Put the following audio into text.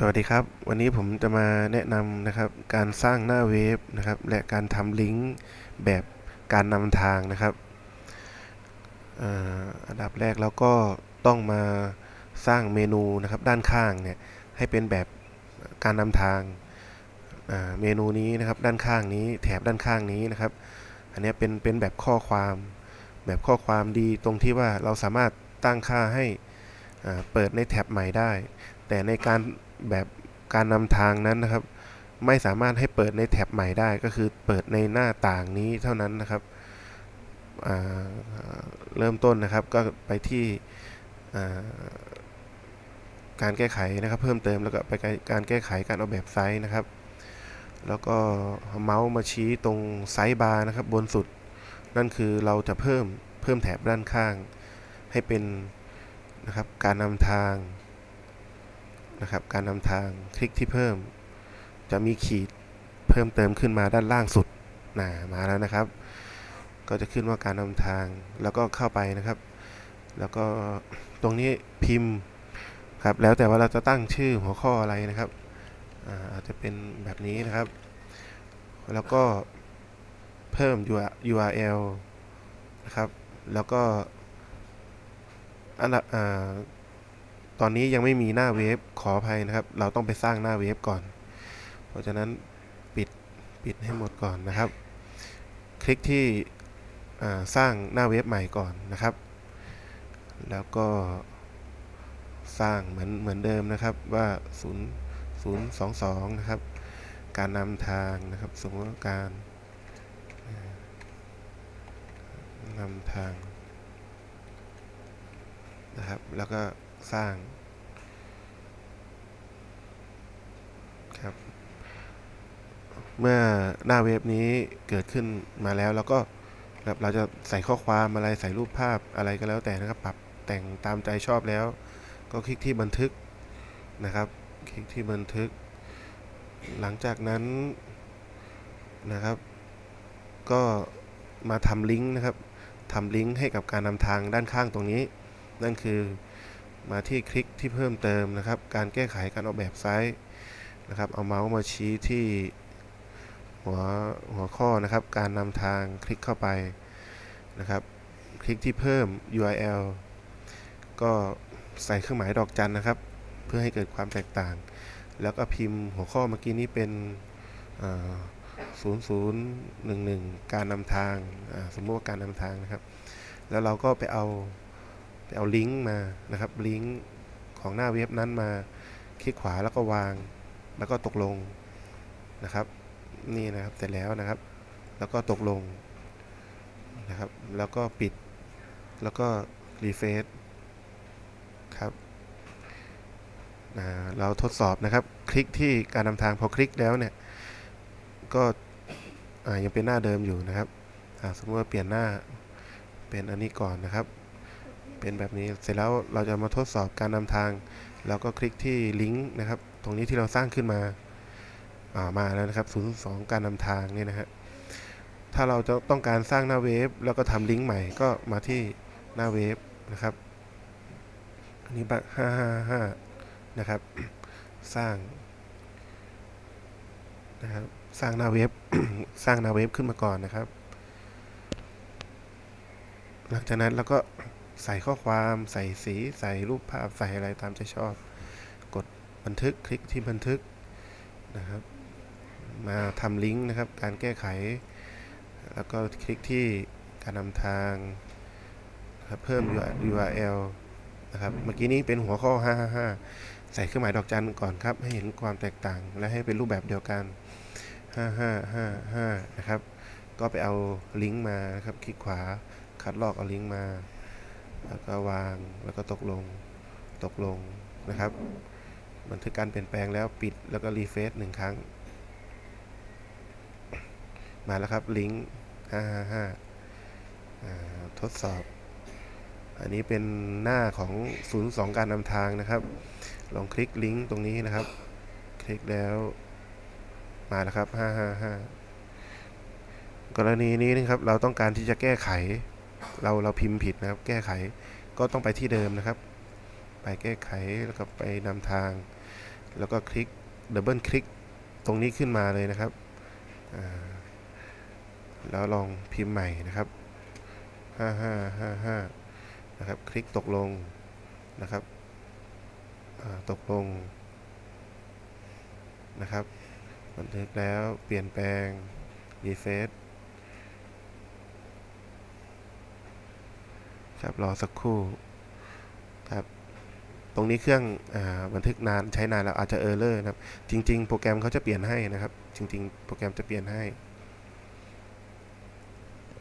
สวัสดีครับ วันนี้ผมจะมาแนะนำนะครับการสร้างหน้าเว็บนะครับและการทำลิงก์แบบการนำทางนะครับอันดับแรกเราก็ต้องมาสร้างเมนูนะครับด้านข้างเนี่ยให้เป็นแบบการนำทางเมนูนี้นะครับด้านข้างนี้แถบด้านข้างนี้นะครับ อันนี้เป็นเป็นแบบข้อความแบบข้อความดีตรงที่ว่าเราสามารถตั้งค่าให้เปิดในแท็บใหม่ได้ แต่ในการแบบการนำทางนั้นนะครับ ไม่สามารถให้เปิดในแท็บใหม่ได้ก็คือเปิดในหน้าต่างนี้เท่านั้นนะครับเริ่มต้นนะครับก็ไปที่การแก้ไขนะครับเพิ่มเติมแล้วก็ไปการแก้ไขการออกแบบไซส์นะครับ แล้วก็เมาส์มาชี้ตรงไซส์บาร์นะครับบนสุด นั่นคือเราจะเพิ่มเพิ่มแถบด้านข้าง ให้เป็นนะครับการนำทาง นะครับ การนำทางคลิกที่เพิ่ม จะมีขีดเพิ่มเติมขึ้นมาด้านล่างสุดนะมาแล้วนะครับ ก็จะขึ้นว่าการนำทางแล้วก็เข้าไปนะครับ แล้วก็ตรงนี้พิมพ์ครับแล้วแต่ว่าเราจะตั้งชื่อหัวข้ออะไรนะครับอาจจะเป็นแบบนี้นะครับ แล้วก็เพิ่ม URL นะครับ แล้วก็อันดับอ่า ตอนนี้ยังไม่มีหน้าเว็บขออภัยนะครับ เราต้องไปสร้างหน้าเว็บก่อน เพราะฉะนั้นปิดปิดให้หมดก่อนนะครับ คลิกที่สร้างหน้าเว็บใหม่ก่อนนะครับ แล้วก็สร้างเหมือนเหมือนเดิมนะครับว่า 0 0 2 2 นะครับ การนำทางนะครับ สมมติการนำทางนะครับ แล้วก็ สร้างครับ เมื่อหน้าเว็บนี้เกิดขึ้นมาแล้วแล้วก็เราจะใส่ข้อความอะไรใส่รูปภาพอะไรก็แล้วแต่นะครับปรับแต่งตามใจชอบแล้ว ก็คลิกที่บันทึกนะครับ คลิกที่บันทึก หลังจากนั้นนะครับ ก็มาทำลิงก์นะครับทำลิงก์ให้กับการนำทางด้านข้างตรงนี้ นั่นคือ มาที่คลิกที่เพิ่มเติมนะครับ การแก้ไขการออกแบบไซต์นะครับ เอาเมาส์มาชี้ที่หัวหัวข้อนะครับ การนำทางคลิกเข้าไปนะครับ คลิกที่เพิ่ม URL ก็ใส่เครื่องหมายดอกจันนะครับ เพื่อให้เกิดความแตกต่าง แล้วก็พิมพ์หัวข้อเมื่อกี้นี้เป็น0011 การนำทาง สมมติว่าการนำทางนะครับ แล้วเราก็ไปเอา ไปเอาลิงก์มานะครับลิงก์ของหน้าเว็บนั้นมาคลิกขวาแล้วก็วาง แล้วก็ตกลงนะครับ นี่นะครับเสร็จแล้วนะครับ แล้วก็ตกลงนะครับ แล้วก็ปิด แล้วก็รีเฟซครับเราทดสอบนะครับ คลิกที่การนำทางพอคลิกแล้วเนี่ย ก็ยังเป็นหน้าเดิมอยู่นะครับสมมติว่าเปลี่ยนหน้าเป็นอันนี้ก่อนนะครับ เป็นแบบนี้เสร็จแล้วเราจะมาทดสอบการนำทางแล้วก็คลิกที่ลิงก์นะครับ ตรงนี้ที่เราสร้างขึ้นมาามาแล้วนะครับ02การนำทางนี่นะฮะถ้าเราจะต้องการสร้างหน้าเว็บแล้วก็ทำลิงก์ใหม่ก็มาที่หน้าเว็บนะครับอันนี้บัตร555 นะครับ สร้างนะครับสร้างหน้าเว็บสร้างหน้าเว็บขึ้นมาก่อนนะครับ หลังจากนั้นเราก็ ใส่ข้อความใส่สี ใส่รูปภาพใส่อะไรตามใจชอบ กดบันทึกคลิกที่บันทึกนะครับ มาทำลิงก์นะครับ การแก้ไข แล้วก็คลิกที่การนำทางเพิ่ม URL นะครับเมื่อกี้นี้เป็นหัวข้อ 555 ใส่เครื่องหมายดอกจันก่อนครับ ให้เห็นความแตกต่าง และให้เป็นรูปแบบเดียวกัน 5555 นะครับ ก็ไปเอาลิงก์มานะครับ คลิกขวาคัดลอกเอาลิงก์มา แล้วก็วางแล้วก็ตกลงตกลงนะครับ บันทึกการเปลี่ยนแปลงแล้วปิดแล้วก็รีเฟซหนึ่งครั้ง มาแล้วครับลิงก์555ทดสอบ อันนี้เป็นหน้าของ02การนำทางนะครับ ลองคลิกลิงก์ตรงนี้นะครับ คลิกแล้วมาแล้วครับ555กรณีนี้นะครับเราต้องการที่จะแก้ไข เราเราพิมพ์ผิดนะครับ แก้ไขก็ต้องไปที่เดิมนะครับ ไปแก้ไขแล้วก็ไปนำทาง แล้วก็คลิกดับเบิลคลิกตรงนี้ขึ้นมาเลยนะครับ แล้วลองพิมพ์ใหม่นะครับ 5555 นะครับ คลิกตกลงนะครับตกลงนะครับบันทึกแล้วเปลี่ยนแปลงรีเฟซ ครับรอสักครู่ครับตรงนี้เครื่องอบันทึกนานใช้นานแล้วอาจจะเออร์เลอร์นะครับ จริง ๆ โปรแกรมเขาจะเปลี่ยนให้นะครับ จริง ๆ โปรแกรมจะเปลี่ยนให้